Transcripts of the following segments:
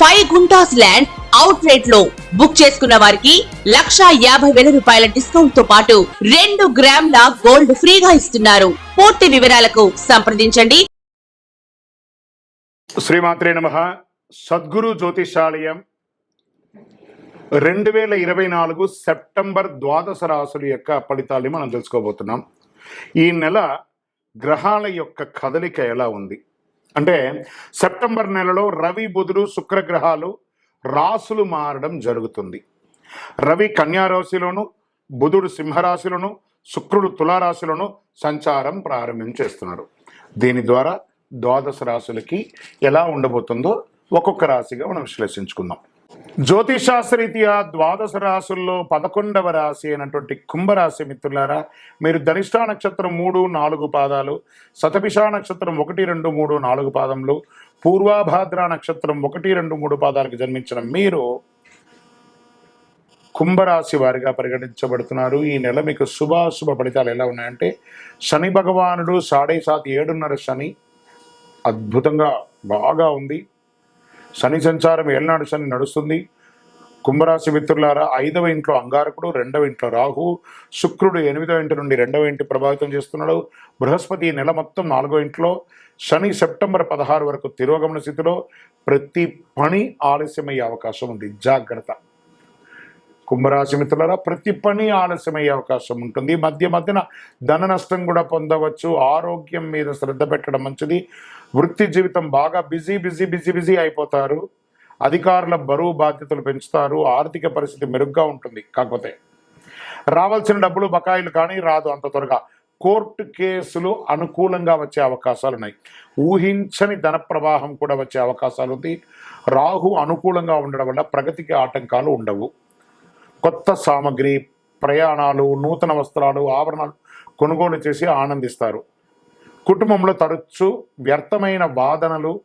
Five guntas land అవుట్ రేట్లో book చేసుకున్న వారికి లక్షా యాభై వేల రూపాయల డిస్కౌంట్తో పాటు రెండు గ్రాముల గోల్డ్ ఫ్రీగా ఇస్తున్నారు. పూర్తి వివరాలకు సంప్రదించండి. శ్రీమాత్రే నమ. సద్గురు జ్యోతిషాలయం రెండు వేల ఇరవై నాలుగు సెప్టెంబర్ ద్వాదశ రాశుల యొక్క ఫలితాలని మనం తెలుసుకోబోతున్నాం. ఈ నెల గ్రహాల యొక్క కదలిక ఎలా ఉంది? అంటే సెప్టెంబర్ నెలలో రవి బుధుడు శుక్రగ్రహాలు రాసులు మారడం జరుగుతుంది. రవి కన్యారాశిలోను బుధుడు సింహరాశిలోను శుక్రుడు తులారాశిలోను సంచారం ప్రారంభించేస్తున్నారు దీని ద్వారా ద్వాదశ రాశులకి ఎలా ఉండబోతుందో ఒక్కొక్క రాశిగా మనం విశ్లేషించుకుందాం. జ్యోతిషాస్త్రరీత్యా ద్వాదశ రాసుల్లో పదకొండవ రాశి అయినటువంటి కుంభరాశి మిత్రులారా మీరు ధనిష్టా నక్షత్రం మూడు నాలుగు పాదాలు శతభిషా నక్షత్రం ఒకటి రెండు మూడు నాలుగు పాదములు పూర్వాభాద్ర నక్షత్రం ఒకటి రెండు మూడు పాదాలకు జన్మించిన మీరు కుంభరాశి వారిగా పరిగణించబడుతున్నారు. ఈ నెల మీకు శుభాశుభ ఫలితాలు ఎలా ఉన్నాయంటే శని భగవానుడు సాడే సాతి ఏడున్నర శని అద్భుతంగా బాగా ఉంది. శని సంచారం ఏళ్ళనాడు శని నడుస్తుంది. కుంభరాశి మిత్రులారా ఐదవ ఇంట్లో అంగారకుడు రెండవ ఇంట్లో రాహు శుక్రుడు ఎనిమిదవ ఇంటి నుండి రెండవ ఇంటి ప్రభావితం చేస్తున్నాడు. బృహస్పతి నెల మొత్తం నాలుగో ఇంట్లో శని సెప్టెంబర్ పదహారు వరకు తిరోగమన స్థితిలో ప్రతి పని ఆలస్యమయ్యే అవకాశం ఉంది. జాగ్రత్త. కుంభరాశి మిత్రులరా ప్రతి పని ఆలస్యమయ్యే అవకాశం ఉంటుంది. మధ్య మధ్యన ధన నష్టం కూడా పొందవచ్చు. ఆరోగ్యం మీద శ్రద్ధ పెట్టడం మంచిది. వృత్తి జీవితం బాగా బిజీ బిజీ బిజీ బిజీ అయిపోతారు. అధికారుల బరువు బాధ్యతలు పెంచుతారు. ఆర్థిక పరిస్థితి మెరుగ్గా ఉంటుంది. కాకపోతే రావాల్సిన డబ్బులు బకాయిలు కానీ రాదు అంత త్వరగా. కోర్టు కేసులు అనుకూలంగా వచ్చే అవకాశాలు ఉన్నాయి. ఊహించని ధన ప్రవాహం కూడా వచ్చే అవకాశాలు ఉంది. రాహు అనుకూలంగా ఉండడం వల్ల ప్రగతికి ఆటంకాలు ఉండవు. కొత్త సామగ్రి ప్రయాణాలు నూతన వస్త్రాలు ఆభరణాలు కొనుగోలు చేసి ఆనందిస్తారు. కుటుంబంలో తరచు వ్యర్థమైన వాదనలు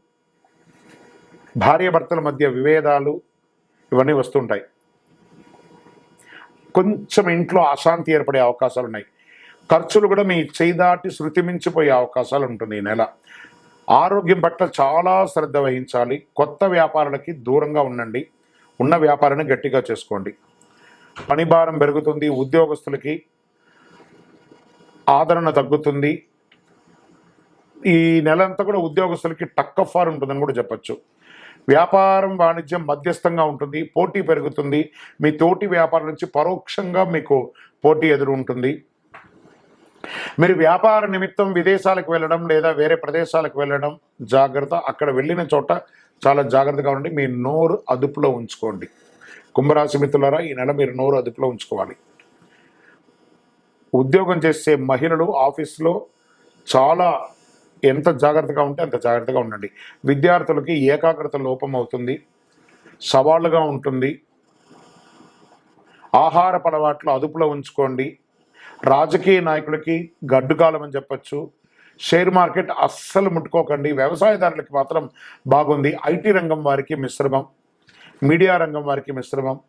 భార్యాభర్తల మధ్య విభేదాలు ఇవన్నీ వస్తుంటాయి. కొంచెం ఇంట్లో అశాంతి ఏర్పడే అవకాశాలు ఉన్నాయి. ఖర్చులు కూడా మీ చేదాటి శృతి మించిపోయే అవకాశాలు ఉంటుంది ఈ నెల. ఆరోగ్యం పట్ల చాలా శ్రద్ధ వహించాలి. కొత్త వ్యాపారాలకి దూరంగా ఉండండి. ఉన్న వ్యాపారాన్ని గట్టిగా చేసుకోండి. పని భారం పెరుగుతుంది ఉద్యోగస్తులకి ఆదరణ తగ్గుతుంది. ఈ నెల అంతా కూడా ఉద్యోగస్తులకి టక్ ఆఫ్ ఉంటుందని కూడా చెప్పచ్చు. వ్యాపారం వాణిజ్యం మధ్యస్థంగా ఉంటుంది పోటీ పెరుగుతుంది. మీ తోటి వ్యాపారం నుంచి పరోక్షంగా మీకు పోటీ ఎదురు ఉంటుంది. మీరు వ్యాపార నిమిత్తం విదేశాలకు వెళ్ళడం లేదా వేరే ప్రదేశాలకు వెళ్ళడం జాగ్రత్త. అక్కడ వెళ్ళిన చోట చాలా జాగ్రత్తగా ఉండి మీ నోరు అదుపులో ఉంచుకోండి. కుంభరాశి మిత్రులారా ఈ నెల మీరు నోరు అదుపులో ఉంచుకోవాలి. ఉద్యోగం చేసే మహిళలు ఆఫీస్లో చాలా ఎంత జాగ్రత్తగా ఉంటే అంత జాగ్రత్తగా ఉండండి. విద్యార్థులకి ఏకాగ్రత లోపం అవుతుంది సవాళ్ళుగా ఉంటుంది. ఆహార అలవాట్లు అదుపులో ఉంచుకోండి. రాజకీయ నాయకులకి గడ్డుకాలం అని చెప్పొచ్చు. షేర్ మార్కెట్ అస్సలు ముట్టుకోకండి. వ్యవసాయదారులకి మాత్రం బాగుంది. ఐటీ రంగం వారికి మిశ్రమం. మీడియా రంగం వారికి మిశ్రమం.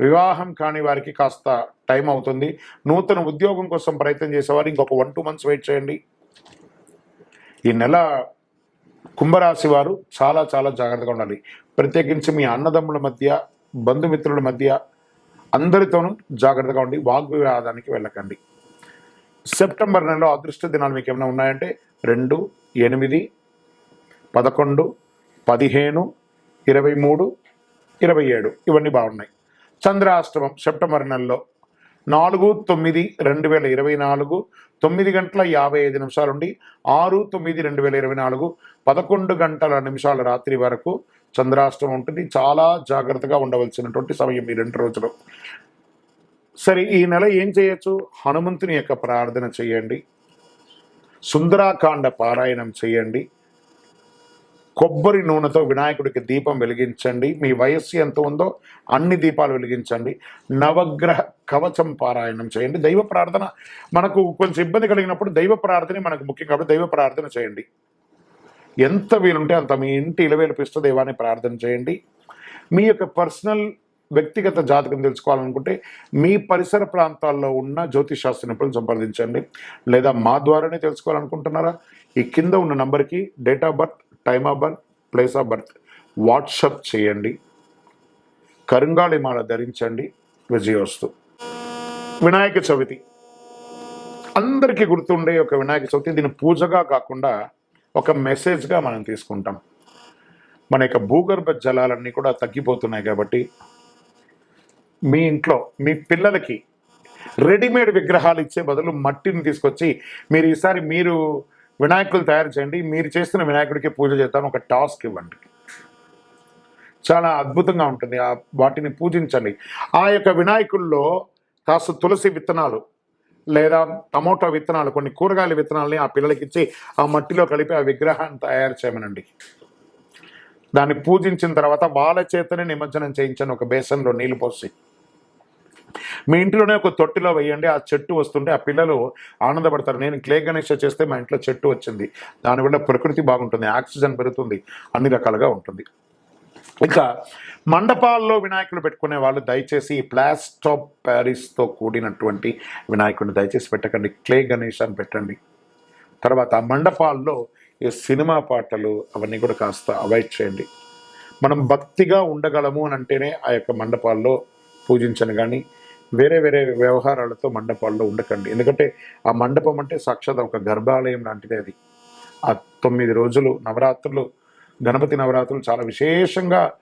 వివాహం కాని వారికి కాస్త టైం అవుతుంది. నూతన ఉద్యోగం కోసం ప్రయత్నం చేసేవారు ఇంకొక వన్ టూ మంత్స్ వెయిట్ చేయండి. ఈ నెల కుంభరాశి వారు చాలా చాలా జాగ్రత్తగా ఉండాలి. ప్రత్యేకించి మీ అన్నదమ్ముల మధ్య బంధుమిత్రుల మధ్య అందరితోనూ జాగ్రత్తగా ఉండి వాగ్వివాదానికి వెళ్ళకండి. సెప్టెంబర్ నెలలో అదృష్ట దినాలు మీకు ఏమైనా ఉన్నాయంటే రెండు ఎనిమిది పదకొండు పదిహేను ఇరవై మూడు ఇరవై ఏడు. ఇవన్నీ బాగున్నాయి. చంద్రాష్టమం సెప్టెంబర్ నెలలో నాలుగు తొమ్మిది రెండు వేల ఇరవై నాలుగు తొమ్మిది గంటల యాభై ఐదు నిమిషాల నుండి ఆరు తొమ్మిది రెండు వేల ఇరవై నాలుగు పదకొండు గంటల నిమిషాల రాత్రి వరకు చంద్రాష్టమం ఉంటుంది. చాలా జాగ్రత్తగా ఉండవలసినటువంటి సమయం ఈ రెండు రోజులు. సరే ఈ నెల ఏం చేయొచ్చు? హనుమంతుని యొక్క ప్రార్థన చేయండి. సుందరాకాండ పారాయణం చేయండి. కొబ్బరి నూనెతో వినాయకుడికి దీపం వెలిగించండి. మీ వయస్సు ఎంత ఉందో అన్ని దీపాలు వెలిగించండి. నవగ్రహ కవచం పారాయణం చేయండి. దైవ ప్రార్థన మనకు కొంచెం ఇబ్బంది కలిగినప్పుడు దైవ ప్రార్థన మనకు ముఖ్యం కాబట్టి దైవ ప్రార్థన చేయండి. ఎంత వీలుంటే అంత మీ ఇంటి ఇలవేలిపిస్తూ దైవాన్ని ప్రార్థన చేయండి. మీ యొక్క పర్సనల్ వ్యక్తిగత జాతకం తెలుసుకోవాలనుకుంటే మీ పరిసర ప్రాంతాల్లో ఉన్న జ్యోతిషాస్త్ర నిపుణులు సంప్రదించండి. లేదా మా ద్వారానే తెలుసుకోవాలనుకుంటున్నారా? ఈ కింద ఉన్న నంబర్కి date of birth time of birth place of birth WhatsApp చేయండి. కరుంగాళి మాల ధరించండి. విజయోస్తు. వినాయక చవితి. అందరికీ గుర్తుండే ఒక వినాయక చవితి. దీని పూజగా కాకుండా ఒక మెసేజ్గా మనం తీసుకుంటాం. మన యొక్క భూగర్భ జలాలన్నీ కూడా తగ్గిపోతున్నాయి కాబట్టి మీ ఇంట్లో మీ పిల్లలకి రెడీమేడ్ విగ్రహాలు ఇచ్చే బదులు మట్టిని తీసుకొచ్చి మీరు ఈసారి మీరు వినాయకులు తయారు చేయండి. మీరు చేస్తున్న వినాయకుడికి పూజ చేస్తాను. ఒక టాస్క్ ఇవ్వండి. చాలా అద్భుతంగా ఉంటుంది. ఆ వాటిని పూజించండి. ఆ యొక్క వినాయకుల్లో కాస్త తులసి విత్తనాలు లేదా టమోటా విత్తనాలు కొన్ని కూరగాయల విత్తనాలని ఆ పిల్లలకి ఇచ్చి ఆ మట్టిలో కలిపి ఆ విగ్రహాన్ని తయారు చేయమనండి. దాన్ని పూజించిన తర్వాత వాళ్ళ చేతనే నిమజ్జనం చేయించండి. ఒక బేసన్లో నీళ్ళు పోసి. మీ ఇంట్లోనే ఒక తొట్టిలో వేయండి ఆ చెట్టు వస్తుంటే ఆ పిల్లలు ఆనందపడతారు. నేను క్లే గణేష చేస్తే మా ఇంట్లో చెట్టు వచ్చింది. దానివల్ల ప్రకృతి బాగుంటుంది ఆక్సిజన్ పెరుగుతుంది అన్ని రకాలుగా ఉంటుంది. ఇక మండపాల్లో వినాయకులు పెట్టుకునే వాళ్ళు దయచేసి ప్లాస్టో ప్యారిస్తో కూడినటువంటి వినాయకుడిని దయచేసి పెట్టకండి క్లే గణేష్ అని పెట్టండి. తర్వాత ఆ మండపాల్లో ఈ సినిమా పాటలు అవన్నీ కూడా కాస్త అవాయిడ్ చేయండి. మనం భక్తిగా ఉండగలము అని అంటేనే ఆ యొక్క మండపాల్లో పూజించను కానీ వేరే వేరే వ్యవహారాలతో మండపాల్లో ఉండకండి. ఎందుకంటే ఆ మండపం అంటే సాక్షాత్ ఒక గర్భాలయం లాంటిది అది. ఆ తొమ్మిది రోజులు నవరాత్రులు గణపతి నవరాత్రులు చాలా విశేషంగా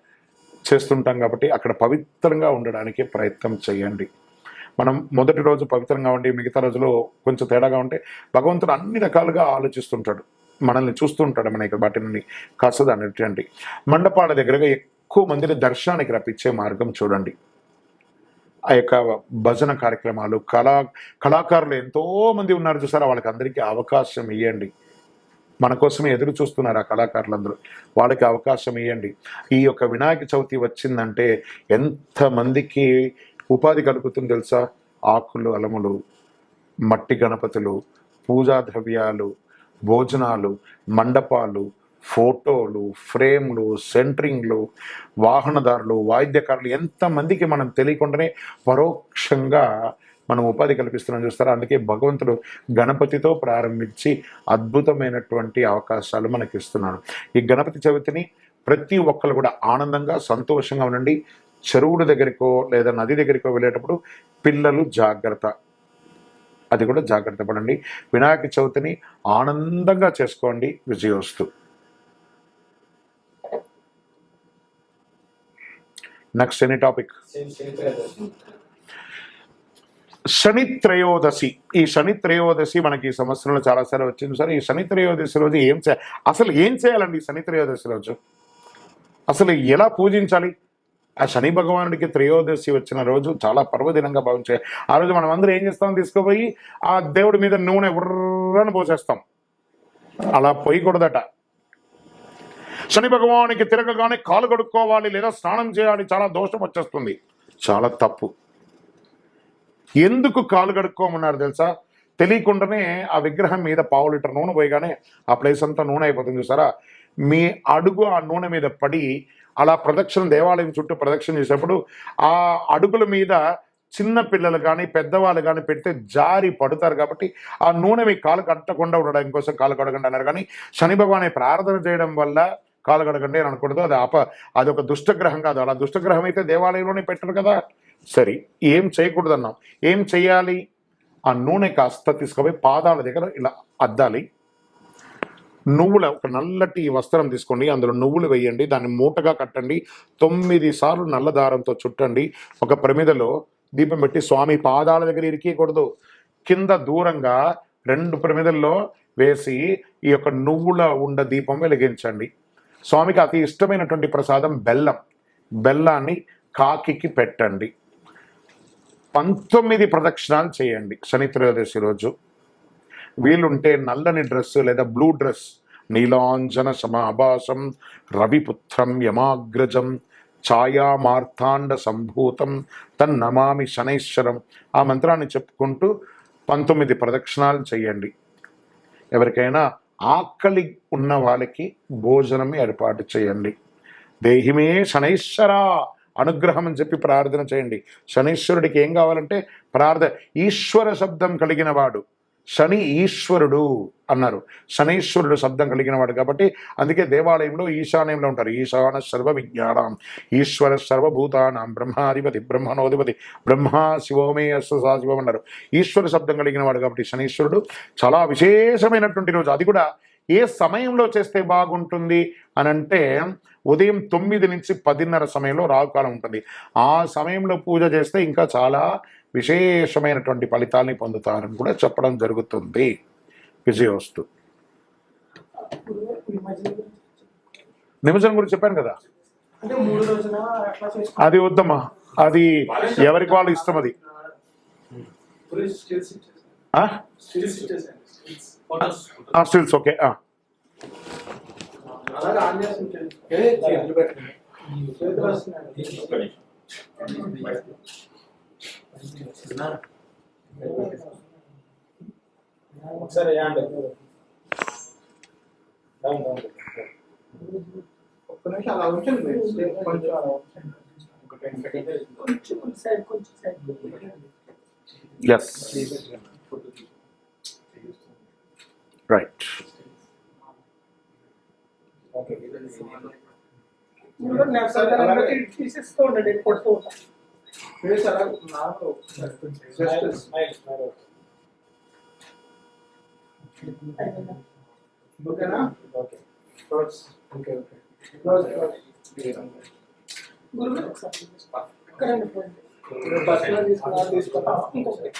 చేస్తుంటాం కాబట్టి అక్కడ పవిత్రంగా ఉండడానికి ప్రయత్నం చేయండి. మనం మొదటి రోజు పవిత్రంగా ఉండి మిగతా రోజులో కొంచెం తేడాగా ఉంటే భగవంతుడు అన్ని రకాలుగా ఆలోచిస్తుంటాడు. మనల్ని చూస్తుంటాడు మన ఇక్కడ వాటి నుండి కాస్త దాన్ని మండపాల దగ్గరగా ఎక్కువ మందిని దర్శనానికి రప్పించే మార్గం చూడండి. ఆ యొక్క భజన కార్యక్రమాలు కళా కళాకారులు ఎంతోమంది ఉన్నారు చూసారా? వాళ్ళకి అందరికీ అవకాశం ఇవ్వండి మన కోసమే ఎదురు చూస్తున్నారు ఆ కళాకారులందరూ. వాళ్ళకి అవకాశం ఇవ్వండి ఈ యొక్క వినాయక చవితి వచ్చిందంటే ఎంతమందికి ఉపాధి కలుగుతుంది తెలుసా? ఆకులు అలములు మట్టి గణపతులు పూజా ద్రవ్యాలు భోజనాలు మండపాలు ఫోటోలు ఫ్రేమ్లు సెంటరింగ్లు వాహనదారులు వాయిద్యకారులు ఎంతమందికి మనం తెలియకుండానే పరోక్షంగా మనం ఉపాధి కల్పిస్తున్నాం చూస్తారా? అందుకే భగవంతుడు గణపతితో ప్రారంభించి అద్భుతమైనటువంటి అవకాశాలు మనకి ఇస్తున్నాడు ఈ గణపతి చవితిని ప్రతి ఒక్కరు కూడా ఆనందంగా సంతోషంగా ఉండండి. చెరువుల దగ్గరికో లేదా నది దగ్గరికో వెళ్ళేటప్పుడు పిల్లలు జాగ్రత్త. అది కూడా జాగ్రత్త పడండి. వినాయక చవితిని ఆనందంగా చేసుకోండి. విజయోస్తు. నెక్స్ట్ ఎనీ టాపిక్ శని త్రయోదశి. ఈ శని త్రయోదశి మనకి ఈ సంవత్సరంలో చాలాసార్లు వచ్చింది సార్. ఈ శని త్రయోదశి రోజు ఏం చేయాలి అసలు ఏం చేయాలండి ఈ శని త్రయోదశి రోజు? అసలు ఎలా పూజించాలి? ఆ శని భగవానుడికి త్రయోదశి వచ్చిన రోజు చాలా పర్వదినంగా భావించే ఆ రోజు మనం అందరూ ఏం చేస్తాం? తీసుకుపోయి ఆ దేవుడి మీద నూనె ఉర్రని పోసేస్తాం. అలా పోయకూడదట. శని భగవానికి తిరగగానే కాలు కడుక్కోవాలి లేదా స్నానం చేయాలి చాలా దోషం వచ్చేస్తుంది. చాలా తప్పు. ఎందుకు కాలు కడుక్కోమన్నారు తెలుసా? తెలియకుండానే ఆ విగ్రహం మీద పావు లీటర్ నూనె పోయగానే ఆ ప్లేస్ అంతా నూనె అయిపోతుంది చూసారా? మీ అడుగు ఆ నూనె మీద పడి అలా ప్రదక్షిణ దేవాలయం చుట్టూ ప్రదక్షిణ చేసేప్పుడు ఆ అడుగుల మీద చిన్న పిల్లలు కానీ పెద్దవాళ్ళు కానీ పెడితే జారి పడతారు కాబట్టి ఆ నూనె మీ కాలు కట్టకుండా ఉండడం కోసం కాలు కడగండి అన్నారు. కానీ శని భగవాన్ ప్రార్థన చేయడం వల్ల కాలు కడగండి అని అనకూడదు అది అప అది ఒక దుష్టగ్రహం కాదు. అలా దుష్టగ్రహం అయితే దేవాలయంలోనే పెట్టరు కదా. సరే ఏం చేయకూడదు అన్నాం ఏం చేయాలి? ఆ నూనె కాస్త తీసుకుపోయి పాదాల దగ్గర ఇలా అద్దాలి. నువ్వుల ఒక నల్లటి వస్త్రం తీసుకోండి. అందులో నువ్వులు వేయండి. దాన్ని మూటగా కట్టండి. తొమ్మిది సార్లు నల్ల దారంతో చుట్టండి. ఒక ప్రమిదలో దీపం పెట్టి స్వామి పాదాల దగ్గర ఇరికీయకూడదు. కింద దూరంగా రెండు ప్రమిదల్లో వేసి ఈ యొక్క నువ్వుల ఉండ దీపం వెలిగించండి. స్వామికి అతి ఇష్టమైనటువంటి ప్రసాదం బెల్లం. బెల్లాన్ని కాకికి పెట్టండి. పంతొమ్మిది ప్రదక్షిణాలు చేయండి శని త్రయోదశి రోజు. వీలుంటే నల్లని డ్రెస్ లేదా బ్లూ డ్రెస్ నీలాంజన సమాభాసం రవిపుత్రం యమాగ్రజం ఛాయా మార్తాండ సంభూతం తన్నమామి శనైశ్వరం ఆ మంత్రాన్ని చెప్పుకుంటూ పంతొమ్మిది ప్రదక్షిణాలు చేయండి. ఎవరికైనా ఆకలి ఉన్న వాళ్ళకి భోజనం ఏర్పాటు చేయండి. దేహిమే శనైశ్వర అనుగ్రహం అని చెప్పి ప్రార్థన చేయండి. శనైశ్వరుడికి ఏం కావాలంటే ప్రార్థన ఈశ్వర శబ్దం కలిగిన వాడు. శని ఈశ్వరుడు అన్నారు. శనీశ్వరుడు శబ్దం కలిగిన వాడు కాబట్టి అందుకే దేవాలయంలో ఈశాన్యంలో ఉంటారు. ఈశాన సర్వ విజ్ఞానం ఈశ్వర సర్వభూతానాం. బ్రహ్మాధిపతి బ్రహ్మణోధిపతి బ్రహ్మ శివోమే అస్సు శివం అన్నారు. ఈశ్వర శబ్దం కలిగిన వాడు కాబట్టి శనీశ్వరుడు చాలా విశేషమైనటువంటి రోజు. అది కూడా ఏ సమయంలో చేస్తే బాగుంటుంది అని అంటే ఉదయం తొమ్మిది నుంచి పదిన్నర సమయంలో రావుకాలం ఉంటుంది. ఆ సమయంలో పూజ చేస్తే ఇంకా చాలా విశేషమైనటువంటి ఫలితాల్ని పొందుతారని కూడా చెప్పడం జరుగుతుంది విజయోస్తు నిమజ్జనం గురించి చెప్పాను కదా అంటే మూడు రోజున అట్లా చేసుకుంటాం అది వద్దమ్మా అది ఎవరికి వాళ్ళు ఇష్టం అది స్టిల్స్ ఓకే ఆ. అలాగే ఆన్ చేసి ఉంచాను. ఏ, చేతులు పెట్టండి. చేతులు వస్తున్నాయి. ఒకసారి వేయండి. ఒక్క నిమిషం అలా ఉంచండి మీరు. స్టెప్ కొంచెం అలా ఉంచండి. ఒక 10 seconds. కొంచెం సైడ్ కొంచెం సైడ్ ఎస్ రైట్ తీసేస్తూ ఉండండి కొడుతూ ఉంటాను ఫేస్ అలా నాలో జస్ట్ స్మైల్ స్మైల్ ఓకేనా okay close okay okay close గురువు ఒకసారి పర్సనల్ తీసుకున్నా తీసుకుంటా ఇంకొకటి